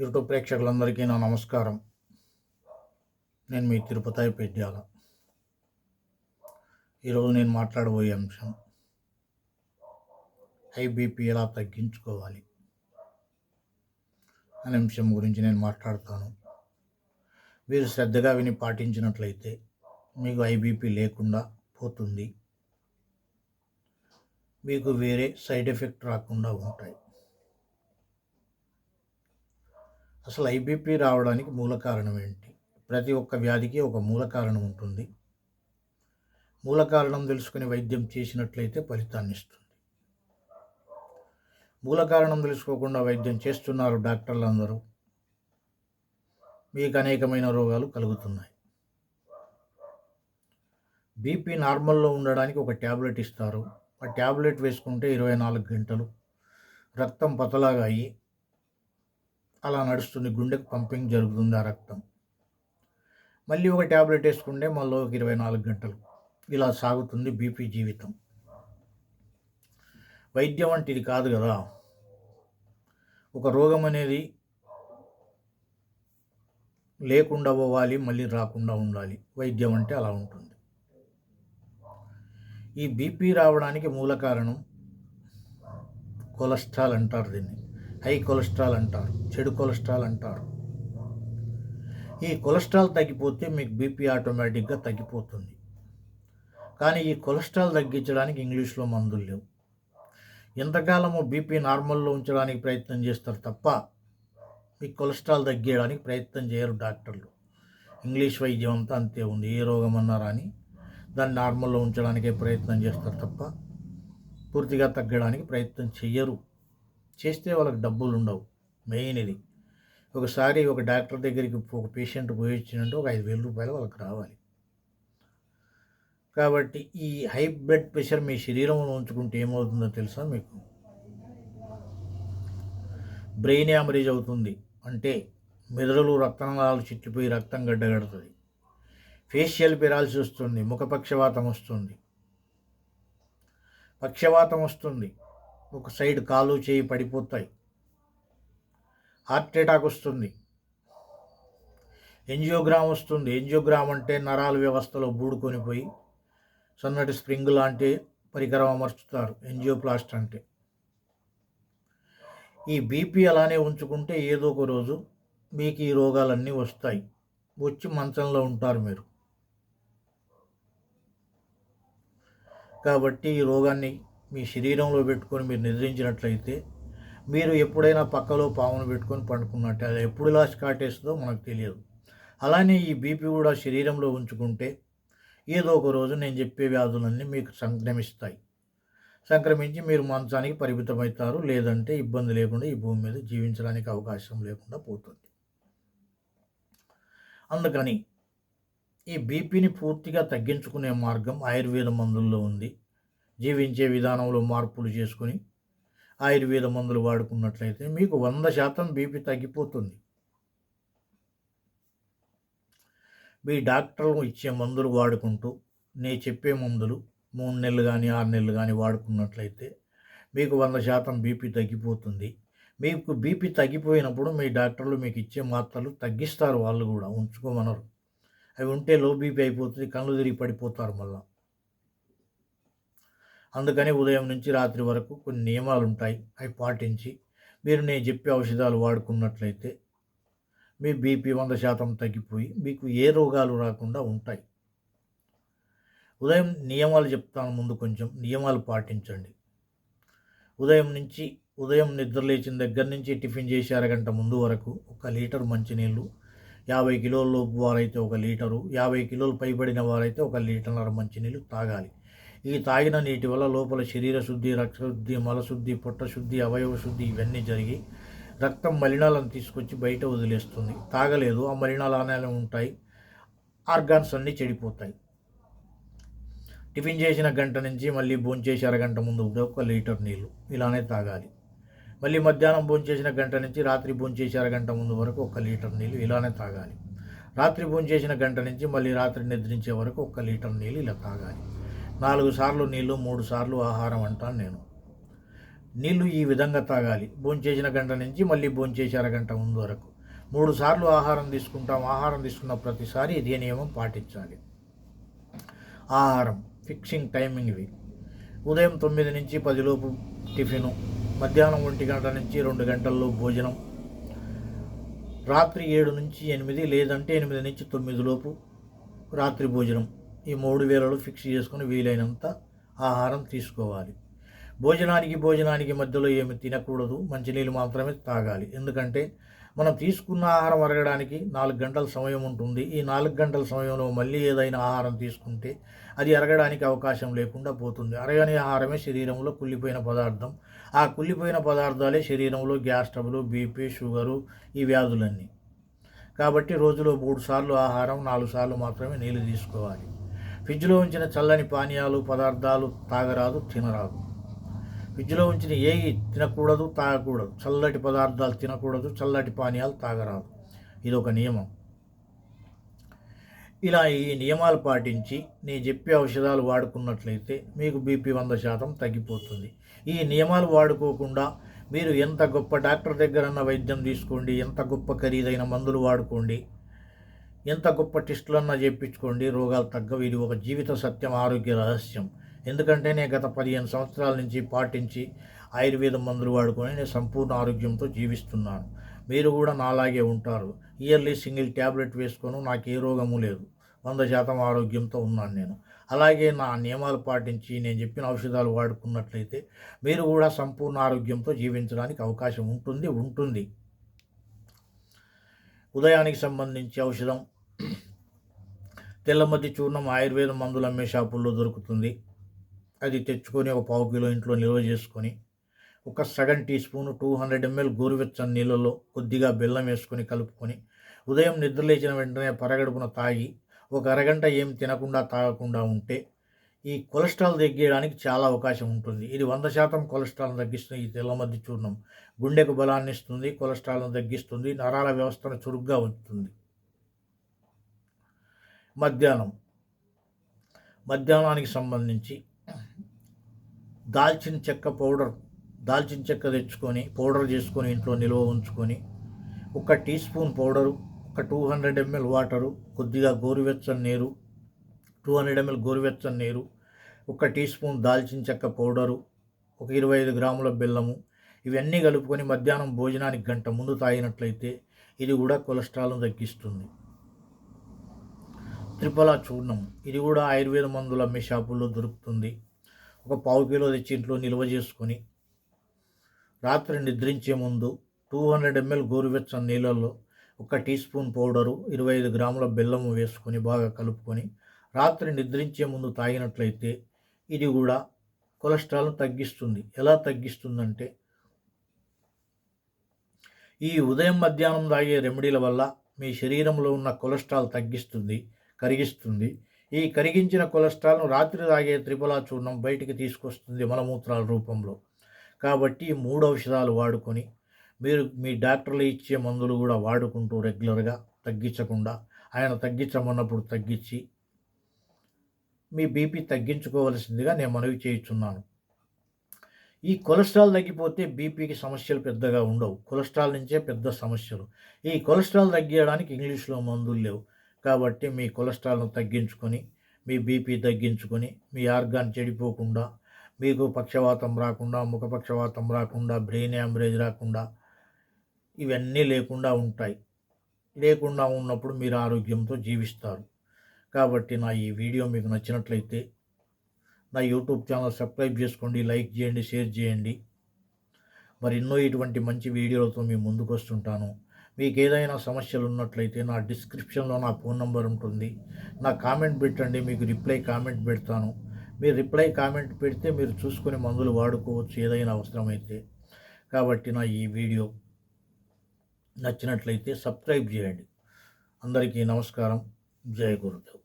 YouTube ప్రేక్షకులందరికీ నా నమస్కారం. నేను మీ తిరుపతి పెద్యాల. ఈరోజు నేను మాట్లాడబోయే అంశం ఐబీపీ ఎలా తగ్గించుకోవాలి అనే అంశం గురించి నేను మాట్లాడతాను. మీరు శ్రద్ధగా విని పాటించినట్లయితే మీకు ఐబీపీ లేకుండా పోతుంది. మీకు వేరే సైడ్ ఎఫెక్ట్ రాకుండా ఉంటాయి. అసలు ఐబీపీ రావడానికి మూల కారణం ఏంటి? ప్రతి ఒక్క వ్యాధికి ఒక మూల కారణం ఉంటుంది. మూల కారణం తెలుసుకుని వైద్యం చేసినట్లయితే ఫలితాన్ని ఇస్తుంది. మూల కారణం తెలుసుకోకుండా వైద్యం చేస్తున్నారు డాక్టర్లు అందరూ మీకు అనేకమైన రోగాలు కలుగుతున్నాయి. బీపీ నార్మల్లో ఉండడానికి ఒక ట్యాబ్లెట్ ఇస్తారు. ఆ ట్యాబ్లెట్ వేసుకుంటే ఇరవై నాలుగు గంటలు రక్తం పతలాగా అయ్యి అలా నడుస్తుంది. గుండెకు పంపింగ్ జరుగుతుంది ఆ రక్తం. మళ్ళీ ఒక ట్యాబ్లెట్ వేసుకుంటే మళ్ళీ ఒక ఇరవై నాలుగు గంటలు ఇలా సాగుతుంది బీపీ జీవితం. వైద్యం అంటే ఇది కాదు కదా. ఒక రోగం అనేది లేకుండా పోవాలి మళ్ళీ రాకుండా ఉండాలి. వైద్యం అంటే అలా ఉంటుంది. ఈ బీపీ రావడానికి మూల కారణం కొలెస్ట్రాల్ అంటారు దీన్ని. హై కొలెస్ట్రాల్ అంటారు చెడు కొలెస్ట్రాల్ అంటారు. ఈ కొలెస్ట్రాల్ తగ్గిపోతే మీకు బీపీ ఆటోమేటిక్గా తగ్గిపోతుంది. కానీ ఈ కొలెస్ట్రాల్ తగ్గించడానికి ఇంగ్లీష్లో మందులు లేవు. ఎంతకాలము బీపీ నార్మల్లో ఉంచడానికి ప్రయత్నం చేస్తారు తప్ప మీ కొలెస్ట్రాల్ తగ్గేయడానికి ప్రయత్నం చేయరు డాక్టర్లు. ఇంగ్లీష్ వైద్యం అంతా అంతే ఉంది. ఏ రోగం అన్నారా అని దాన్ని నార్మల్లో ఉంచడానికే ప్రయత్నం చేస్తారు తప్ప పూర్తిగా తగ్గడానికి ప్రయత్నం చెయ్యరు. చేస్తే వాళ్ళకి డబ్బులు ఉండవు మెయిన్ ఇది. ఒకసారి ఒక డాక్టర్ దగ్గరికి ఒక పేషెంట్ పోయి వచ్చినట్టు ఒక ఐదు వేల రూపాయలు వాళ్ళకి రావాలి. కాబట్టి ఈ హై బ్లడ్ ప్రెషర్ మీ శరీరంలో ఉంచుకుంటే ఏమవుతుందో తెలుసా మీకు? బ్రెయిన్ యామరేజ్ అవుతుంది. అంటే మెదడులు రక్తనాళాలు చిట్లిపోయి రక్తం గడ్డగడుతుంది. ఫేషియల్ పెరాల్సి వస్తుంది ముఖపక్షవాతం వస్తుంది. పక్షవాతం వస్తుంది. ఒక సైడ్ కాలు చేయి పడిపోతాయి. హార్ట్ అటాక్ వస్తుంది. ఎంజియోగ్రామ్ వస్తుంది. ఎంజియోగ్రామ్ అంటే నరాల వ్యవస్థలో బూడుకొని పోయి సన్నటి స్ప్రింగ్ లాంటి పరికరం అమర్చుతారు. ఎంజియోప్లాస్ట్ అంటే. ఈ బీపీ అలానే ఉంచుకుంటే ఏదో ఒక రోజు మీకు ఈ రోగాలన్నీ వస్తాయి. వచ్చి మంచంలో ఉంటారు మీరు. కాబట్టి ఈ రోగాన్ని మీ శరీరంలో పెట్టుకొని మీరు నిద్రించినట్లయితే మీరు ఎప్పుడైనా పక్కలో పామును పెట్టుకొని పండుకున్నట్టే అది ఎప్పుడు ఇలా కాటేస్తుందో మనకు తెలియదు. అలానే ఈ బీపీ కూడా శరీరంలో ఉంచుకుంటే ఏదో ఒక రోజు నేను చెప్పే వ్యాధులన్నీ మీకు సంక్రమిస్తాయి. సంక్రమించి మీరు మంచానికి పరిమితమవుతారు లేదంటే ఇబ్బంది లేకుండా ఈ భూమి మీద జీవించడానికి అవకాశం లేకుండా పోతుంది. అందుకని ఈ బీపీని పూర్తిగా తగ్గించుకునే మార్గం ఆయుర్వేద మందుల్లో ఉంది. జీవించే విధానంలో మార్పులు చేసుకొని ఆయుర్వేద మందులు వాడుకున్నట్లయితే మీకు వంద శాతం బీపీ తగ్గిపోతుంది. మీ డాక్టర్లు ఇచ్చే మందులు వాడుకుంటూ నేను చెప్పే మందులు మూడు నెలలు కానీ ఆరు నెలలు కానీ వాడుకున్నట్లయితే మీకు వంద శాతం బీపీ తగ్గిపోతుంది. మీకు బీపీ తగ్గిపోయినప్పుడు మీ డాక్టర్లు మీకు ఇచ్చే మాత్రలు తగ్గిస్తారు వాళ్ళు కూడా ఉంచుకోమనరు. అవి ఉంటే లో బీపీ అయిపోతుంది కళ్ళు తిరిగి పడిపోతారు మళ్ళీ. అందుకని ఉదయం నుంచి రాత్రి వరకు కొన్ని నియమాలు ఉంటాయి అవి పాటించి మీరు నేను చెప్పే ఔషధాలు వాడుకున్నట్లయితే మీ బీపీ వంద శాతం తగ్గిపోయి మీకు ఏ రోగాలు రాకుండా ఉంటాయి. ఉదయం నియమాలు చెప్తాను ముందు కొంచెం నియమాలు పాటించండి. ఉదయం నుంచి ఉదయం నిద్ర లేచిన దగ్గర నుంచి టిఫిన్ చేసి అరగంట ముందు వరకు ఒక లీటర్ మంచినీళ్ళు యాభై కిలోల లోపు వారైతే ఒక లీటరు యాభై కిలోలు పైబడిన వారైతే ఒక లీటర్న్నర మంచినీళ్ళు తాగాలి. ఈ తాగిన నీటి వల్ల లోపల శరీర శుద్ధి రక్తశుద్ధి మలశుద్ధి పొట్టశుద్ధి అవయవ శుద్ధి ఇవన్నీ జరిగి రక్తం మలినాలను తీసుకొచ్చి బయట వదిలేస్తుంది. తాగలేదు ఆ మలినాలు అలానే ఉంటాయి. ఆర్గాన్స్ అన్నీ చెడిపోతాయి. టిఫిన్ చేసిన గంట నుంచి మళ్ళీ భోంచేసి అరగంట ముందు ఒక లీటర్ నీళ్ళు ఇలానే తాగాలి. మళ్ళీ మధ్యాహ్నం భోంచేసిన గంట నుంచి రాత్రి భోంచేసి అరగంట ముందు వరకు ఒక లీటర్ నీళ్ళు ఇలానే తాగాలి. రాత్రి భోంచేసిన గంట నుంచి మళ్ళీ రాత్రి నిద్రించే వరకు ఒక లీటర్ నీళ్ళు ఇలా తాగాలి. నాలుగు సార్లు నీళ్ళు మూడు సార్లు ఆహారం అంటాను నేను. నీళ్ళు ఈ విధంగా తాగాలి. భోంచేసిన గంట నుంచి మళ్ళీ భోంచేసి అరగంట ముందు వరకు. మూడు సార్లు ఆహారం తీసుకుంటాం. ఆహారం తీసుకున్న ప్రతిసారి ఇదే నియమం పాటించాలి. ఆహారం ఫిక్సింగ్ టైమింగ్ ఇవి ఉదయం తొమ్మిది నుంచి పదిలోపు టిఫిను మధ్యాహ్నం ఒంటి గంట నుంచి రెండు గంటల్లో భోజనం రాత్రి ఏడు నుంచి ఎనిమిది లేదంటే ఎనిమిది నుంచి తొమ్మిది లోపు రాత్రి భోజనం. ఈ మూడు వేలలో ఫిక్స్ చేసుకుని వీలైనంత ఆహారం తీసుకోవాలి. భోజనానికి భోజనానికి మధ్యలో ఏమి తినకూడదు. మంచినీళ్ళు మాత్రమే తాగాలి. ఎందుకంటే మనం తీసుకున్న ఆహారం అరగడానికి నాలుగు గంటల సమయం ఉంటుంది. ఈ నాలుగు గంటల సమయంలో మళ్ళీ ఏదైనా ఆహారం తీసుకుంటే అది అరగడానికి అవకాశం లేకుండా పోతుంది. అరగని ఆహారమే శరీరంలో కుళ్ళిపోయిన పదార్థం. ఆ కుళ్ళిపోయిన పదార్థాలే శరీరంలో గ్యాస్ ట్రబుల్ బీపీ షుగరు ఈ వ్యాధులన్నీ. కాబట్టి రోజులో మూడు సార్లు ఆహారం నాలుగు సార్లు మాత్రమే నీళ్ళు తీసుకోవాలి. ఫ్రిడ్జ్లో ఉంచిన చల్లని పానీయాలు పదార్థాలు తాగరాదు తినరాదు. ఫ్రిడ్జ్లో ఉంచిన ఏవి తినకూడదు తాగకూడదు. చల్లటి పదార్థాలు తినకూడదు చల్లటి పానీయాలు తాగరాదు. ఇది ఒక నియమం. ఇలా ఈ నియమాలు పాటించి నేను చెప్పే ఔషధాలు వాడుకున్నట్లయితే మీకు బీపీ వంద శాతం తగ్గిపోతుంది. ఈ నియమాలు వాడుకోకుండా మీరు ఎంత గొప్ప డాక్టర్ దగ్గరన్న వైద్యం తీసుకోండి ఎంత గొప్ప ఖరీదైన మందులు వాడుకోండి ఎంత గొప్ప టెస్టులన్నా చేయించుకోండి రోగాలు తగ్గవు. ఇది ఒక జీవిత సత్యం ఆరోగ్య రహస్యం. ఎందుకంటే నేను గత పదిహేను సంవత్సరాల నుంచి పాటించి ఆయుర్వేదం మందులు వాడుకొని నేను సంపూర్ణ ఆరోగ్యంతో జీవిస్తున్నాను. మీరు కూడా నాలాగే ఉంటారు. ఇయర్లీ సింగిల్ ట్యాబ్లెట్ వేసుకొని నాకు ఏ రోగము లేదు. వంద శాతం ఆరోగ్యంతో ఉన్నాను నేను. అలాగే నా నియమాలు పాటించి నేను చెప్పిన ఔషధాలు వాడుకున్నట్లయితే మీరు కూడా సంపూర్ణ ఆరోగ్యంతో జీవించడానికి అవకాశం ఉంటుంది ఉంటుంది. ఉదయానికి సంబంధించి ఔషధం తెల్లమద్ది చూర్ణం ఆయుర్వేద మందులు అమ్మే షాపుల్లో దొరుకుతుంది. అది తెచ్చుకొని ఒక పావు కిలో ఇంట్లో నిల్వ చేసుకొని ఒక సగం teaspoon two hundred ML గోరువెచ్చని నీళ్ళలో కొద్దిగా బెల్లం వేసుకొని కలుపుకొని ఉదయం నిద్రలేచిన వెంటనే పరగడుపున తాగి ఒక అరగంట ఏం తినకుండా తాగకుండా ఉంటే ఈ కొలెస్ట్రాల్ తగ్గించడానికి చాలా అవకాశం ఉంటుంది. ఇది వంద శాతం కొలెస్ట్రాల్ను తగ్గిస్తుంది. ఈ తెల్లమద్ది చూర్ణం గుండెకు బలాన్ని ఇస్తుంది కొలెస్ట్రాల్ను తగ్గిస్తుంది నరాల వ్యవస్థను చురుగ్గా ఉంచుతుంది. మధ్యాహ్నం. మధ్యాహ్నానికి సంబంధించి దాల్చిన చెక్క పౌడర్ దాల్చిన చెక్క తెచ్చుకొని పౌడర్ చేసుకొని ఇంట్లో నిల్వ ఉంచుకొని ఒక టీ స్పూన్ పౌడరు ఒక టూ హండ్రెడ్ ఎంఎల్ వాటరు కొద్దిగా గోరువెచ్చని నీరు టూ హండ్రెడ్ ఎంఎల్ గోరువెచ్చని నీరు ఒక టీ స్పూన్ దాల్చిన చెక్క పౌడరు ఒక ఇరవై ఐదు గ్రాముల బెల్లము ఇవన్నీ కలుపుకొని మధ్యాహ్నం భోజనానికి గంట ముందు తాగినట్లయితే ఇది కూడా కొలెస్ట్రాల్ను తగ్గిస్తుంది. త్రిఫల చూర్ణం. ఇది కూడా ఆయుర్వేద మందుల అమ్మే షాపుల్లో దొరుకుతుంది. ఒక పావు కిలో తెచ్చి ఇంట్లో నిల్వ చేసుకొని రాత్రి నిద్రించే ముందు టూ హండ్రెడ్ ఎంఎల్ గోరువెచ్చని నీళ్ళల్లో ఒక టీ స్పూన్ పౌడరు ఇరవై ఐదు గ్రాముల బెల్లం వేసుకొని బాగా కలుపుకొని రాత్రి నిద్రించే ముందు తాగినట్లయితే ఇది కూడా కొలెస్ట్రాల్ను తగ్గిస్తుంది. ఎలా తగ్గిస్తుందంటే ఈ ఉదయం మధ్యాహ్నం తాగే రెమెడీల వల్ల మీ శరీరంలో ఉన్న కొలెస్ట్రాల్ తగ్గిస్తుంది. కరిగిస్తుంది. ఈ కరిగించిన కొలెస్ట్రాల్ను రాత్రి తాగే త్రిపులా చూర్ణం బయటికి తీసుకొస్తుంది మలమూత్రాల రూపంలో. కాబట్టి మూడు ఔషధాలు వాడుకొని మీరు మీ డాక్టర్లు ఇచ్చే మందులు కూడా వాడుకుంటూ రెగ్యులర్గా తగ్గించకుండా ఆయన తగ్గించమన్నప్పుడు తగ్గించి మీ బీపీ తగ్గించుకోవలసిందిగా నేను మనవి చేయుచున్నాను. ఈ కొలెస్ట్రాల్ తగ్గిపోతే బీపీకి సమస్యలు పెద్దగా ఉండవు. కొలెస్ట్రాల్ నుంచే పెద్ద సమస్యలు. ఈ కొలెస్ట్రాల్ తగ్గించడానికి ఇంగ్లీష్లో మందులు లేవు. కాబట్టి మీ కొలెస్ట్రాల్ను తగ్గించుకొని మీ బీపీ తగ్గించుకొని మీ ఆర్గాన్ చెడిపోకుండా మీకు పక్షవాతం రాకుండా ముఖపక్షవాతం రాకుండా బ్రెయిన్ యామరేజ్ రాకుండా ఇవన్నీ లేకుండా ఉంటాయి. లేకుండా ఉన్నప్పుడు మీరు ఆరోగ్యంతో జీవిస్తారు. కాబట్టి నా ఈ వీడియో మీకు నచ్చినట్లయితే నా యూట్యూబ్ ఛానల్ సబ్స్క్రైబ్ చేసుకోండి లైక్ చేయండి షేర్ చేయండి. మరి ఎన్నో ఇటువంటి మంచి వీడియోలతో మీ ముందుకు వస్తుంటాను మీకు ఏదైనా సమస్యలు ఉన్నట్లయితే నా డిస్క్రిప్షన్లో నా ఫోన్ నెంబర్ ఉంటుంది. నా కామెంట్ పెట్టండి మీకు రిప్లై కామెంట్ పెడతాను. మీరు రిప్లై కామెంట్ పెడితే మీరు చూసుకుని మందులు వాడుకోవచ్చు ఏదైనా అవసరమైతే. కాబట్టి నా ఈ వీడియో నచ్చినట్లయితే సబ్స్క్రైబ్ చేయండి. అందరికీ నమస్కారం. జయ గురుదేవ్.